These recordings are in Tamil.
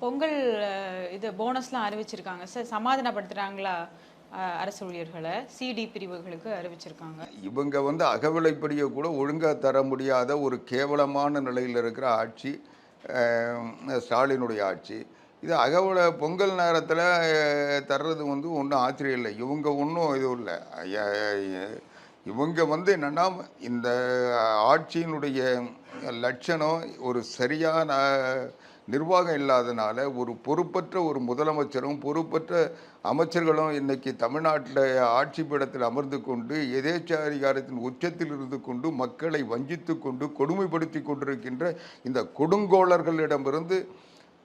பொங்கல் இது போனஸ்லாம் அறிவிச்சிருக்காங்க. சார் சமாதானப்படுத்துறாங்களா அரசு ஊழியர்களை? சிடி பிரிவுகளுக்கு அறிவிச்சிருக்காங்க. இவங்க வந்து அகவிலைப்படியை கூட ஒழுங்காக தர முடியாத ஒரு கேவலமான நிலையில் இருக்கிற ஆட்சி ஸ்டாலினுடைய ஆட்சி. இது அகவல பொங்கல் நேரத்தில் தர்றது வந்து ஒன்றும் ஆச்சரியம் இல்லை. இவங்க ஒன்றும் இதுவும் இல்லை. இவங்க வந்து என்னென்னா இந்த ஆட்சியினுடைய லட்சணம் ஒரு சரியான நிர்வாகம் இல்லாதனால ஒரு பொறுப்பற்ற ஒரு முதலமைச்சரும் பொறுப்பற்ற அமைச்சர்களும் இன்றைக்கி தமிழ்நாட்டில் ஆட்சி பீடத்தில் அமர்ந்து கொண்டு எதேச்சாதிகாரத்தின் உச்சத்தில் இருந்து கொண்டு மக்களை வஞ்சித்து கொண்டு கொடுமைப்படுத்தி கொண்டிருக்கின்ற இந்த கொடுங்கோளர்களிடமிருந்து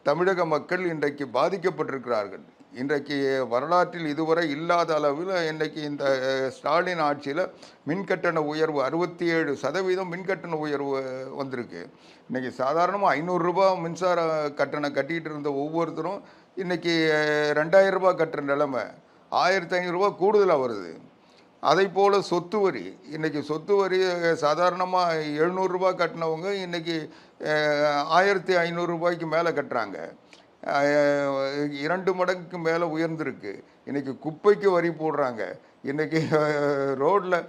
தமிழக மக்கள் இன்றைக்கு பாதிக்கப்பட்டிருக்கிறார்கள். இன்றைக்கு வரலாற்றில் இதுவரை இல்லாத அளவில் இன்றைக்கு இந்த ஸ்டாலின் ஆட்சியில் மின்கட்டண உயர்வு அறுபத்தி ஏழு சதவீதம் மின்கட்டண உயர்வு வந்திருக்கு. இன்றைக்கி சாதாரணமாக ஐநூறுரூபா மின்சார கட்டணம் கட்டிகிட்டு இருந்த ஒவ்வொருத்தரும் இன்றைக்கி ரெண்டாயிரம் ரூபாய் கட்டுற நிலமை. ஆயிரத்தி ஐநூறுரூவா கூடுதலாக வருது. அதை போல் சொத்து வரி. இன்றைக்கி சொத்து வரி சாதாரணமாக எழுநூறுரூபா கட்டினவங்க இன்றைக்கி ஆயிரத்தி ஐநூறுரூபாய்க்கு மேலே கட்டுறாங்க. இரண்டு மடங்குக்கு மேலே உயர்ந்திருக்கு. இன்றைக்கி குப்பைக்கு வரி போடுறாங்க. இன்றைக்கி ரோட்டில்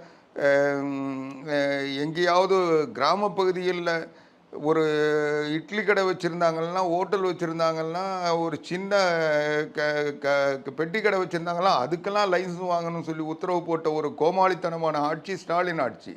எங்கேயாவது கிராம பகுதியில் ஒரு இட்லி கடை வச்சுருந்தாங்கன்னா ஹோட்டல் வச்சுருந்தாங்கன்னா ஒரு சின்ன க க பெட்டி கடை வச்சுருந்தாங்கன்னா அதுக்கெல்லாம் லைசன்ஸ் வாங்கணும்னு சொல்லி உத்தரவு போட்ட ஒரு கோமாளித்தனமான ஆட்சி ஸ்டாலின் ஆட்சி.